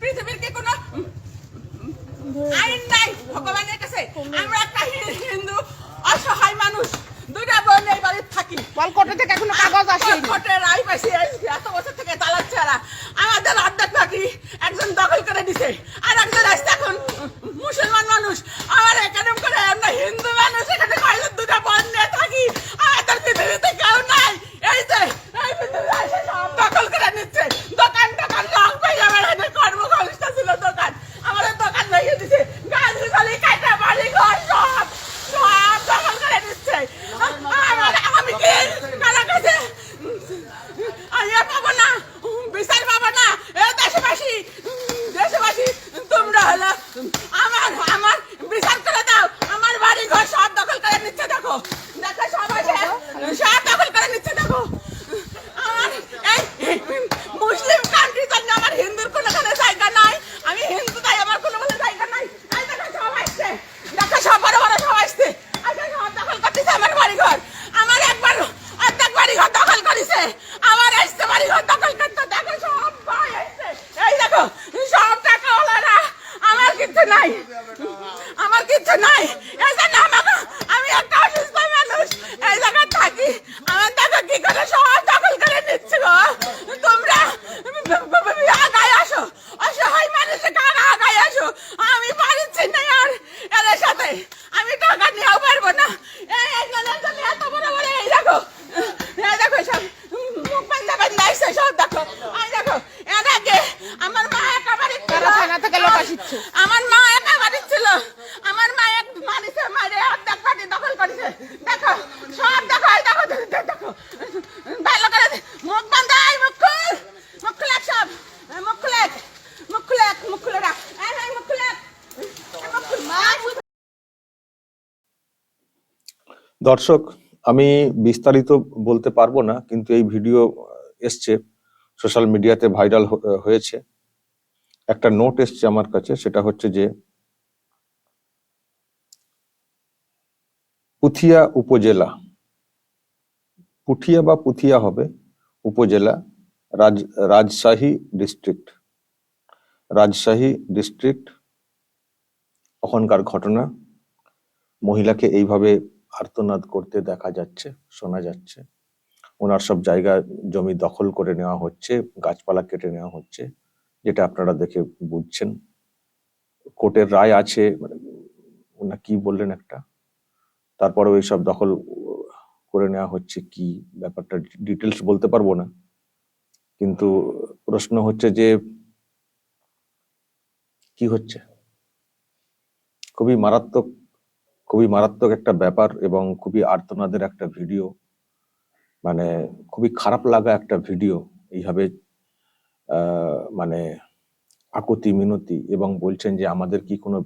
পৃথিবীর কি কোনো আইন নাই? ভগবানের কাছে আমরা একটা হিন্দু অসহায় মানুষ দুইটা বোন এই বাড়িতে থাকি। বলকোটে থেকে এখনও কাগজ আসেনি। কোর্টে রায় পাইছি এত বছর থেকে চালাচ্ছে এরা আমাদের অর্ধেক বাকি একজন দখল করে দিছে আর একজন আসছে এখন মুসলমান মানুষ আমার এখানে করে আমরা হিন্দু মানুষ এখানে কয়েকজন দুটা বোন নিয়ে থাকি আমাদের পৃথিবীতে কেউ নাই এই যে এই পৃথিবী এসে সব দখল করে নিচ্ছে দোকান দোকান রং পাই আমার এখানে কর্মসংস্থা ছিল দোকান আমাদের দোকান ভেঙে দিছে গাছ গাছালি কাটা বাড়ি ঘর সব সব দখল করে নিচ্ছে আমার আমি কি কারা কাছে আমি আর পাবো না বিচার পাবো না এ দেশবাসী দেশবাসী তোমরা হলো আমার আমার বিচার করে দাও আমার বাড়ি ঘর সব দখল করে নিচ্ছে দেখো দেখো, সব সব দখল করে নিচ্ছে, দেখো। আমার এই মুসলিম কান্ট্রি জন্য আমার কোনো কোনো জায়গা নাই। আমি হিন্দু, তাই আমার কোনো কোনো জায়গা নাই। দেখো, সব আসছে। দেখো, সব সব আসছে। দখল করতেছে আমার বাড়ি ঘর আমার একবার অর্ধেক বাড়ি ঘর দখল করেছে। আমার আসছে বাড়ি ঘর দখল করতে। দেখো, সব দেখো, সব টাকা আমার কিচ্ছু নাই। আমার কিচ্ছু নাই এই জন্য আমাকে আমি একটা অসুস্থ মানুষ এই জায়গায় থাকি আমার দেখো কি করে সব দখল করে নিচ্ছে গো তোমরা আগায় আসো অসহায় মানুষের কারা আগায় আসো আমি পারছি না আর এদের সাথে আমি টাকা নিয়েও পারব না এই একজনের জন্য এত বড় বড় এই দেখো এই দেখো সব মুখ বান্ধা বান্ধা আসছে সব দেখো এই দেখো এর আগে আমার মা একা বাড়ি ছিল। তারা থানা থেকে লোক আসিচ্ছে। আমার মা একা বাড়ি ছিল আমার মা এক মারিছে মারে অর্ধেক বাড়ি দখল করেছে দেখো সব দেখো এই দেখো দেখো, দেখো ভালো করে মুখ বান্ধা এই মুখ খুল মুখ খুলে সব এই মুখ খুলে মুখ খুলে মুখ খুলে রাখ এই এই মুখ খুলে দর্শক, আমি বিস্তারিত বলতে পারব না, কিন্তু এই ভিডিও এসছে, সোশ্যাল মিডিয়াতে ভাইরাল হয়েছে। একটা নোট এসছে আমার কাছে, সেটা হচ্ছে যে, পুথিয়া উপজেলা। পুঠিয়া বা পুথিয়া হবে, উপজেলা। রাজ, রাজশাহী ডিস্ট্রিক্ট রাজশাহী ডিস্ট্রিক্ট ওখানকার ঘটনা। মহিলাকে এইভাবে আর্তনাদ করতে দেখা যাচ্ছে, শোনা যাচ্ছে। ওনার সব জায়গা, জমি দখল করে নেওয়া হচ্ছে, গাছপালা কেটে নেওয়া হচ্ছে, যেটা আপনারা দেখে বুঝছেন। কোর্টের রায় আছে মানে ওনা কি বললেন একটা? তারপরে ওই সব দখল করে নেওয়া হচ্ছে কি? ব্যাপারটা ডিটেলস বলতে পারব না। কিন্তু প্রশ্ন হচ্ছে যে কি হচ্ছে? খুবই মারাত্মক খুবই মারাত্মক একটা ব্যাপার এবং খুবই আর্তনাদের একটা ভিডিও। মানে খুবই খারাপ লাগা একটা ভিডিও। এইভাবে মানে আকুতি, মিনতি এবং বলছেন যে আমাদের কি কোনো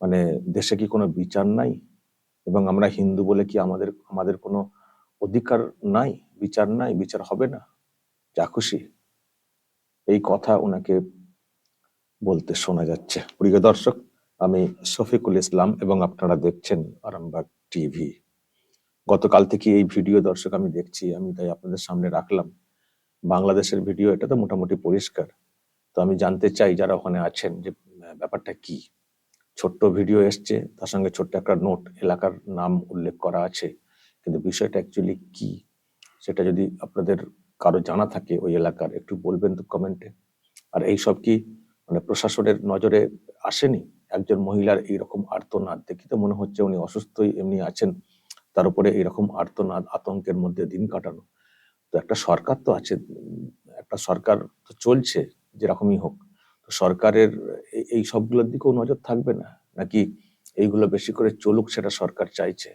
মানে দেশে কি কোনো বিচার নাই? এবং আমরা হিন্দু বলে কি আমাদের আমাদের কোনো অধিকার নাই? বিচার নাই? বিচার হবে না? যা খুশি। এই কথা ওনাকে বলতে শোনা যাচ্ছে। প্রিয় দর্শক, আমি শফিকুল ইসলাম এবং আপনারা দেখছেন আরামবাগ টিভি। গতকাল থেকে এই ভিডিও দর্শক আমি দেখছি, আমি তাই আপনাদের সামনে রাখলাম। বাংলাদেশের ভিডিও এটা তো মোটামুটি পরিষ্কার। তো আমি জানতে চাই যারা ওখানে আছেন যে ব্যাপারটা কি? ছোট্ট ভিডিও এসছে, তার সঙ্গে ছোট্ট একটা নোট, এলাকার নাম উল্লেখ করা আছে। কিন্তু বিষয়টা অ্যাকচুয়ালি কি? সেটা যদি আপনাদের কারও জানা থাকে ওই এলাকার, একটু বলবেন তো কমেন্টে আর এই সব কি মানে প্রশাসনের নজরে আসেনি? একজন মহিলার এইরকম আর্তনাদ, দেখি তো মনে হচ্ছে উনি অসুস্থই এমনি আছেন, তার উপরে এইরকম আর্তনাদ, আতঙ্কের মধ্যে দিন কাটানো। তো একটা সরকার তো আছে, একটা সরকার তো চলছে, যেরকমই হোক। তো সরকারের এই- এই সবগুলোর দিকেও নজর থাকবে না? নাকি এইগুলো বেশি করে চলুক সেটা সরকার চাইছে?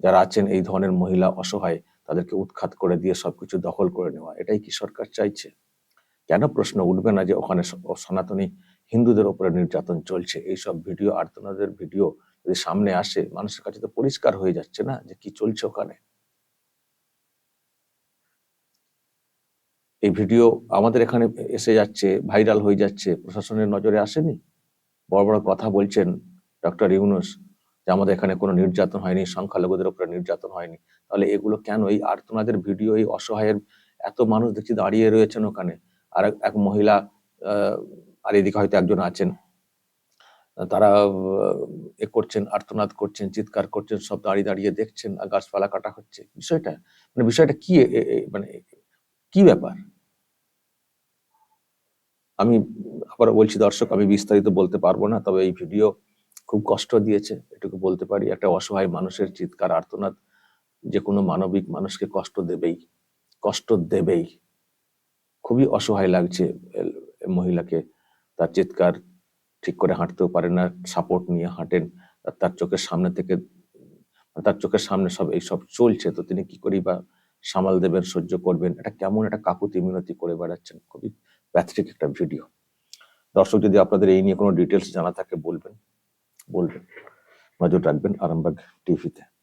যারা আছেন এই ধরনের মহিলা অসহায় তাদেরকে উৎখাত করে দিয়ে সবকিছু দখল করে নেওয়া, এটাই কি সরকার চাইছে? কেন প্রশ্ন উঠবে না যে ওখানে সনাতনী হিন্দুদের উপরে নির্যাতন চলছে? এইসব ভিডিও, আর্তনাদের ভিডিও যদি সামনে আসে, মানুষের কাছে তো পরিষ্কার হয়ে যাচ্ছে না যে কি চলছে ওখানে। এই ভিডিও আমাদের এখানে এসে যাচ্ছে, ভাইরাল হয়ে যাচ্ছে, প্রশাসনের নজরে আসেনি? বড় বড় কথা বলছেন ডক্টর ইউনুস। যে আমাদের এখানে কোনো নির্যাতন হয়নি, সংখ্যালঘুদের উপরে নির্যাতন হয়নি, তাহলে এগুলো কেন? এই আর্তনাদের ভিডিও এই অসহায়ের এত মানুষ দেখছি দাঁড়িয়ে রয়েছেন ওখানে, আর এক- মহিলা আর এদিকে হয়তো একজন আছেন, তারা এ করছেন, আর্তনাদ করছেন, চিৎকার করছেন, সব দাঁড়িয়ে দাঁড়িয়ে দেখছেন, আর গাছপালা কাটা হচ্ছে। বিষয়টা মানে বিষয়টা কি? মানে কি ব্যাপার? আমি আবার বলছি দর্শক, আমি বিস্তারিত বলতে পারব না, তবে এই ভিডিও খুব কষ্ট দিয়েছে, এটুকু বলতে পারি। একটা অসহায় মানুষের চিৎকার, আর্তনাদ যে কোনো মানবিক মানুষকে কষ্ট দেবেই কষ্ট দেবেই। খুবই অসহায় লাগছে মহিলাকে। তার চিৎকার ঠিক করে হাঁটতেও পারে না, সাপোর্ট নিয়ে হাঁটেন তার চোখের সামনে থেকে তার চোখের সামনে সব এইসব চলছে, তো তিনি কি করেই বা সামাল দেবেন, সহ্য করবেন? এটা কেমন একটা কাকুতি মিনতি করে বেড়াচ্ছেন, খুবই প্যাথরিক একটা ভিডিও দর্শক, যদি আপনাদের এই নিয়ে কোনো ডিটেলস জানা থাকে, বলবেন। বলবেন নজর রাখবেন আরামবাগ টিভিতে।